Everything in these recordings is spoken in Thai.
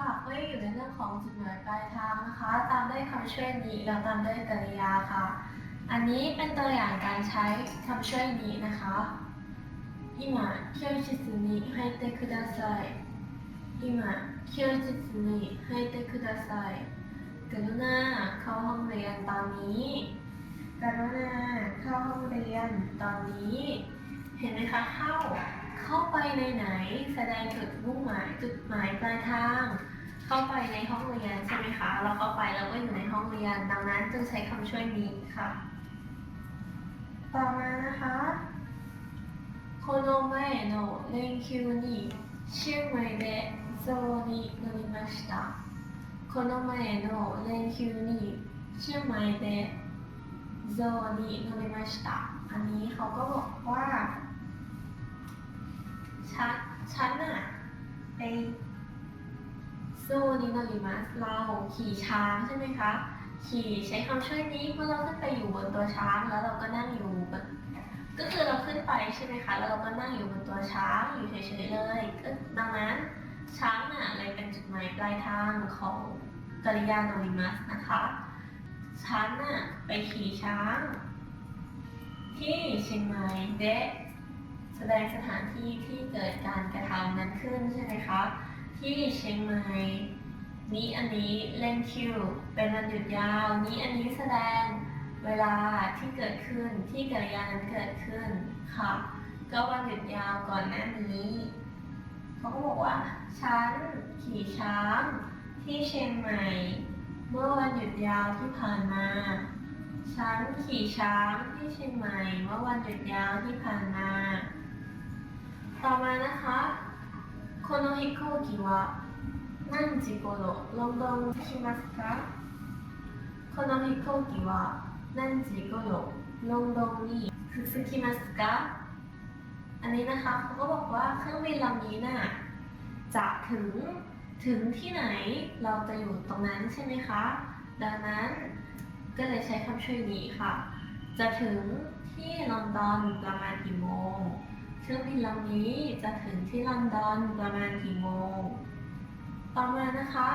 ค่ะก็อยู่ในเรื่องของจุดหมายปลายทางนะคะ ตามด้วยคำช่วยนี้แล้วตามด้วยกริยาค่ะ อันนี้เป็นตัวอย่างการใช้คำช่วยนี้นะคะ今教室に入ってください今教室に入ってくださいกรุณาเข้าห้องเรียนตอนนี้กรุณาเข้าห้องเรียนตอนนี้ เห็นไหมคะเข้า เข้าไปในไหน แสดงจุดมุ่งหมายจุดหมายปลายทาง เข้าไปในห้องเรียนใช่ไหมคะเราเข้าไปเราก็อยู่ในห้องเรียน ดังนั้นจึงใช้คำช่วยนี้ค่ะ ต่อมานะคะこの前の連休にシューマイで象に乗りましたこの前の連休にシューマイで象に乗りましたอันนี้เขาก็บอกว่า ฉันฉันอะไป สู้นิโนริมัสเราขี่ช้างใช่ไหมคะ ขี่ใช้คำช่วยนี้เมื่อเราขึ้นไปอยู่บนตัวช้างแล้วเราก็นั่งอยู่บนก็คือเราขึ้นไปใช่ไหมคะ แล้วเราก็นั่งอยู่บนตัวช้างอยู่เฉยๆเลยก็ดังนั้นช้างน่ะเลยเป็นจุดหมายปลายทางของกริยาโนริมัสนะคะฉันน่ะไปขี่ช้าง ที่เชียงใหม่เดะแสดงสถานที่ที่เกิดการกระทำนั้นขึ้นใช่ไหมคะ ที่เชียงใหม่นี้อันนี้เล่นคิว เป็นวันหยุดยาว นี้อันนี้แสดงเวลาที่เกิดขึ้นที่กริยานั้นเกิดขึ้นค่ะ ก็วันหยุดยาวก่อนหน้านี้เขาก็บอกว่าฉันขี่ช้างที่เชียงใหม่ เมื่อวันหยุดยาวที่ผ่านมาฉันขี่ช้างที่เชียงใหม่เมื่อวันหยุดยาวที่ผ่านมา ต่อมานะคะ この飛行機は何時頃ロンドンに着きますかこの飛行機は何時頃ロンドンに着きますかอันนี้นะคะเขาก็บอกว่าเครื่องบินลำนี้น่ะจะถึงถึงที่ไหนเราจะอยู่ตรงนั้นใช่ไหมคะ ดังนั้น ก็เลยใช้คำช่วยนี้ค่ะ จะถึงที่ลอนดอนประมาณกี่โมง เค รื่องบินลำนี้จะถึงที่ลอนดอนประมาณกี่โมง ต่อมานะคะ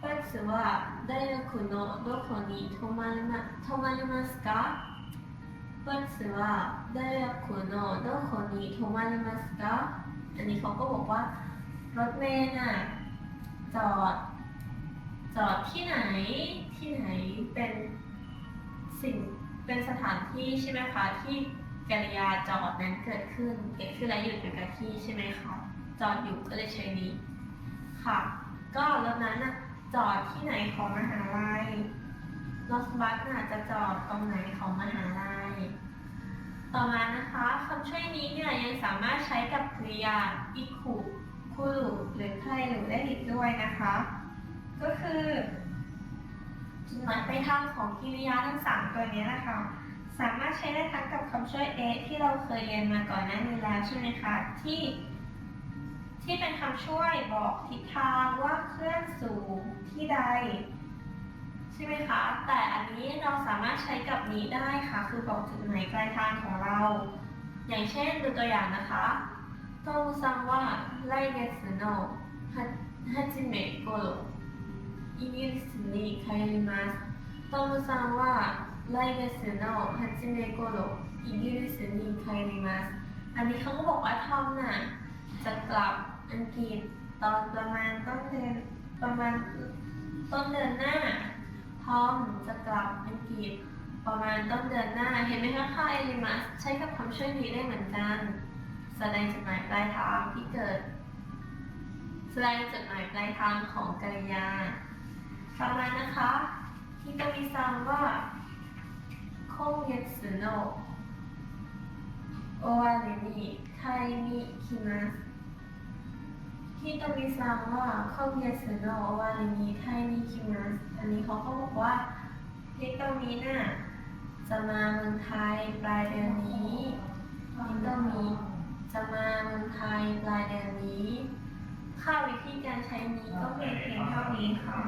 バスは大学のどこに泊まりま泊まりますかバスは大学のどこに泊まりますかอันนี้เขาก็บอกว่ารถเมล์น่ะจอด จอดที่ไหนที่ไหนเป็นสิ่งเป็นสถานที่ใช่ไหมคะที่ กริยาจอดนั้นเกิดขึ้น เกิดขึ้นแล้วหยุดอยู่กับที่ใช่ไหมคะจอดอยู่ก็เลยใช้นี้ค่ะ ก็รถนั้นน่ะจอดที่ไหนของมหาลัยรถบัสน่ะจะจอดตรงไหนของมหาลัยต่อมานะคะคำช่วยนี้เนี่ยยังสามารถใช้กับกริยาอิคุคุรุหรือไคหรือได้อีกด้วยนะคะ ก็คือจุดหมายปลายทางของกริยาทั้งสามตัวนี้นะคะ กับคำช่วย a ที่เราเคยเรียนมาก่อนหน้านี้แล้วใช่ไหมคะ ที่ ที่เป็นคำช่วยบอกทิศทางว่าเคลื่อนสู่ที่ใด ใช่ไหมคะ แต่อันนี้เราสามารถใช้กับนี้ได้ค่ะ คือบอกจุดไหนปลายทางของเรา อย่างเช่นดูตัวอย่างนะคะโตซังว่าไลเกสโนฮัจิเมะโกโรอินิสนิคายมัสโตซังว่า 来月の初め頃イギリスに帰ります。อันนี้เขาก็บอกว่าทอมน่ะจะกลับอังกฤษตอนประมาณต้นเดือนประมาณต้นเดือนหน้า ทอมจะกลับอังกฤษประมาณต้นเดือนหน้า เห็นไหมคะค่าเอลิมัสใช้กับคำช่วยนี้ได้เหมือนกัน แสดงจุดหมายปลายทางที่เกิด แสดงจุดหมายปลายทางของกริยา ต่อมานะคะฮิโตมิซังว่า 今月の終わりにタイに来ますฮิโตมิซังว่า今月の終わりにタイに来ますอันนี้เขาก็บอกว่าฮิโตมิน่ะจะมาเมืองไทยปลายเดือนนี้ฮิโตมิจะมาเมืองไทยปลายเดือนนี้ ค่าวิธีการใช้นี้ก็เป็นเพียงเท่านี้ค่ะ